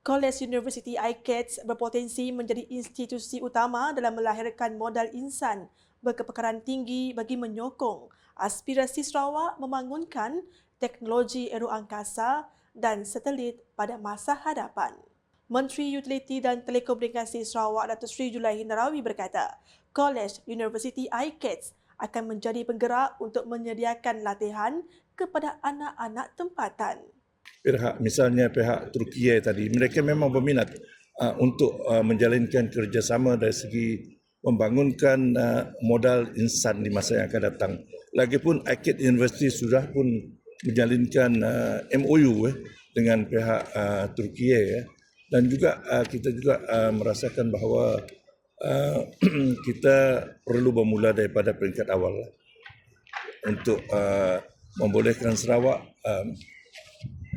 College University ICATS berpotensi menjadi institusi utama dalam melahirkan modal insan berkepakaran tinggi bagi menyokong aspirasi Sarawak membangunkan teknologi aero angkasa dan satelit pada masa hadapan. Menteri Utiliti dan Telekomunikasi Sarawak Datuk Seri Julaihi Narawi berkata, College University ICATS akan menjadi penggerak untuk menyediakan latihan kepada anak-anak tempatan pihak misalnya pihak Turkiye tadi mereka memang berminat uh, untuk uh, menjalankan kerjasama dari segi membangunkan uh, modal insan di masa yang akan datang. Lagipun IKET University sudah pun menjalinkan uh, MOU eh, dengan pihak uh, Turkiye eh. dan juga uh, kita juga uh, merasakan bahawa uh, kita perlu bermula daripada peringkat awal lah, untuk uh, membolehkan Sarawak um,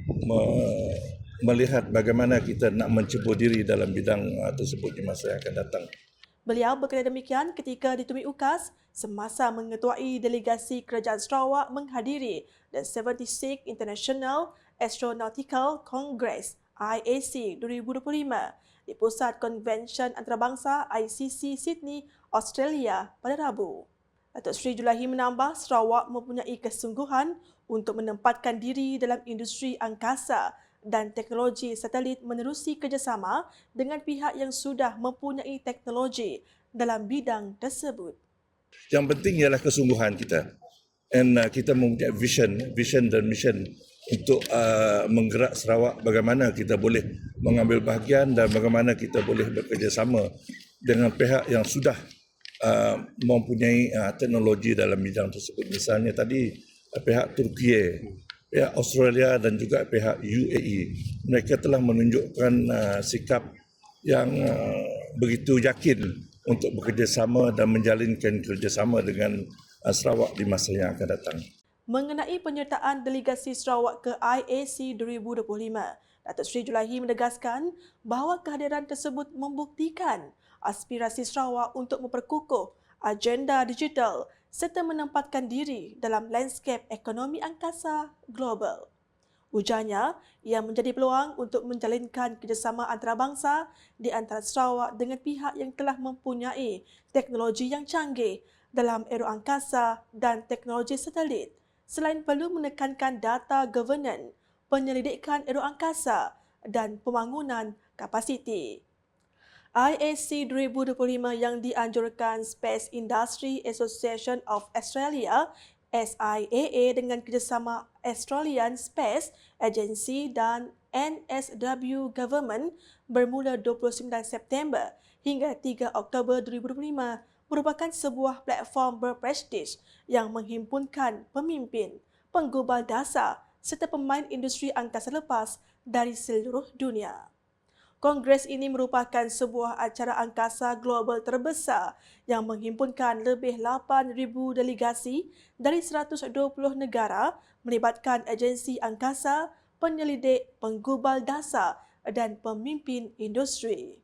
me- melihat bagaimana kita nak mencebur diri dalam bidang uh, tersebut di masa yang akan datang. Beliau berkata demikian ketika ditemui UKAS semasa mengetuai delegasi Kerajaan Sarawak menghadiri the 76 International Astronautical Congress IAC 2025 di Pusat Konvensyen Antarabangsa ICC Sydney, Australia pada Rabu. Datuk Seri Julahi menambah Sarawak mempunyai kesungguhan untuk menempatkan diri dalam industri angkasa dan teknologi satelit menerusi kerjasama dengan pihak yang sudah mempunyai teknologi dalam bidang tersebut. Yang penting ialah kesungguhan kita. And uh, kita mempunyai vision, vision dan mission untuk uh, menggerak Sarawak bagaimana kita boleh mengambil bahagian dan bagaimana kita boleh bekerjasama dengan pihak yang sudah uh, mempunyai uh, teknologi dalam bidang tersebut. Misalnya tadi uh, pihak Turki, pihak Australia dan juga pihak UAE. Mereka telah menunjukkan uh, sikap yang uh, begitu yakin untuk bekerjasama dan menjalinkan kerjasama dengan uh, Sarawak di masa yang akan datang. Mengenai penyertaan delegasi Sarawak ke IAC 2025, Datuk Seri Julahi menegaskan bahawa kehadiran tersebut membuktikan aspirasi Sarawak untuk memperkukuh agenda digital serta menempatkan diri dalam lanskap ekonomi angkasa global. Ujarnya, ia menjadi peluang untuk menjalinkan kerjasama antarabangsa di antara Sarawak dengan pihak yang telah mempunyai teknologi yang canggih dalam aero angkasa dan teknologi satelit selain perlu menekankan data governance, penyelidikan aero angkasa dan pembangunan kapasiti. IAC 2025 yang dianjurkan Space Industry Association of Australia SIAA dengan kerjasama Australian Space Agency dan NSW Government bermula 29 September hingga 3 Oktober 2025 merupakan sebuah platform berprestij yang menghimpunkan pemimpin, penggubal dasar serta pemain industri angkasa lepas dari seluruh dunia. Kongres ini merupakan sebuah acara angkasa global terbesar yang menghimpunkan lebih 8,000 delegasi dari 120 negara melibatkan agensi angkasa, penyelidik, penggubal dasar dan pemimpin industri.